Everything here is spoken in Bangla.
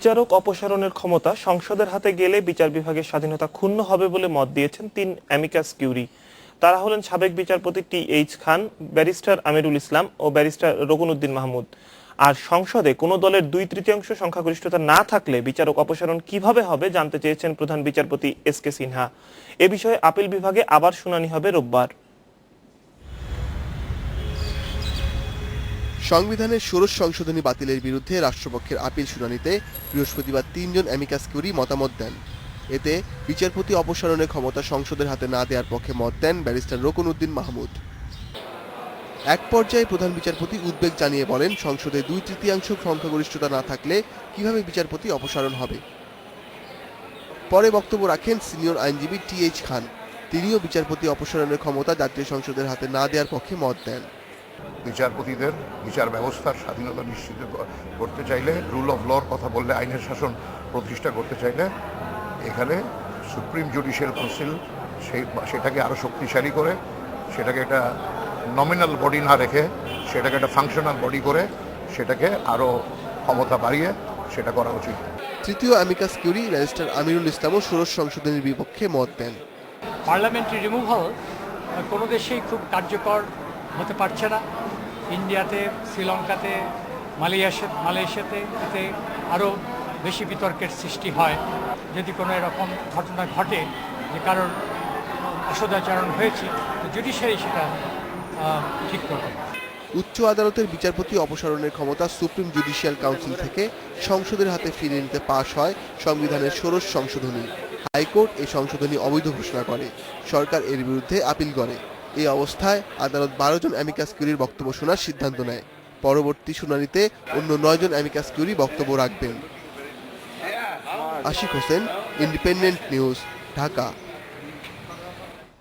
বিচারক অপসারণের ক্ষমতা সংসদের হাতে গেলে বিচার বিভাগের স্বাধীনতা ক্ষুণ্ণ হবে বলে মত দিয়েছেন তিন অ্যামিকাস কিউরি। তারা হলেন সাবেক বিচারপতি T H Khan, barrister Amirul Islam ও ব্যারিস্টার রকুনউদ্দিন মাহমুদ। আর সংসদে কোনো দলের দুই তৃতীয়াংশ সংখ্যাগরিষ্ঠতা না থাকলে বিচারক অপসারণ কীভাবে হবে জানতে চেয়েছেন প্রধান বিচারপতি এস কে সিনহা। এ বিষয়ে আপিল বিভাগে আবার শুনানি হবে রোববার। সংবিধানের ষোড়শ সংশোধনী বাতিলের বিরুদ্ধে রাষ্ট্রপক্ষের আপিল শুনানিতে বৃহস্পতিবার তিনজন অ্যামিকাস কিউরি মতামত দেন। এতে বিচারপতি অপসারণের ক্ষমতা সংসদের হাতে না দেওয়ার পক্ষে মত দেন ব্যারিস্টার রকুন উদ্দিন মাহমুদ। এক পর্যায়ে প্রধান বিচারপতি উদ্বেগ জানিয়ে বলেন, সংসদে দুই তৃতীয়াংশ সংখ্যাগরিষ্ঠতা না থাকলে কীভাবে বিচারপতি অপসারণ হবে? পরে বক্তব্য রাখেন সিনিয়র আইনজীবী টি এইচ খান। তিনিও বিচারপতি অপসারণের ক্ষমতা জাতীয় সংসদের হাতে না দেওয়ার পক্ষে মত দেন। বিচারপতিদের বিচার ব্যবস্থার স্বাধীনতা নিশ্চিত করতে চাইলে রুল অফ লর কথা বললে আইনের শাসন প্রতিষ্ঠা করতে চাইলে এখানে সুপ্রিম জুডিশিয়াল কাউন্সিল সেই সেটাকে আরও শক্তিশালী করে সেটাকে একটা নমিনাল বডি না রেখে সেটাকে একটা ফাংশনাল বডি করে সেটাকে আরও ক্ষমতা বাড়িয়ে সেটা করা উচিত। তৃতীয় অ্যামিকাস কিউরি ব্যারিস্টার আমিরুল ইসলামও ষোড়শ সংশোধনীর বিপক্ষে মত দেন। পার্লামেন্টারি রিমুভাল কোনো দেশেই খুব কার্যকর হতে পারছে না। ইন্ডিয়াতে, শ্রীলঙ্কাতে, মালয়েশিয়া, মালয়েশিয়াতে এতে আরও বেশি বিতর্কের সৃষ্টি হয়। যদি কোনো এরকম ঘটনা ঘটে যে কারোর অসদাচরণ হয়েছে, তো জুডিশিয়ারি সেটা ঠিক করবে। উচ্চ আদালতের বিচারপতি অপসারণের ক্ষমতা সুপ্রিম জুডিশিয়াল কাউন্সিল থেকে সংসদের হাতে ফিরিয়ে নিতে পাশ হয় সংবিধানের ষোড়শ সংশোধনী। হাইকোর্ট এই সংশোধনী অবৈধ ঘোষণা করে। সরকার এর বিরুদ্ধে আপিল করে। এই অবস্থায় আদালত বারো জন অ্যামিকাস কিউরির বক্তব্য শোনার সিদ্ধান্ত নেয়। পরবর্তী শুনানিতে অন্য নয়জন অ্যামিকাস কিউরি বক্তব্য রাখবেন। Ashik Hossain, Independent News, Dhaka.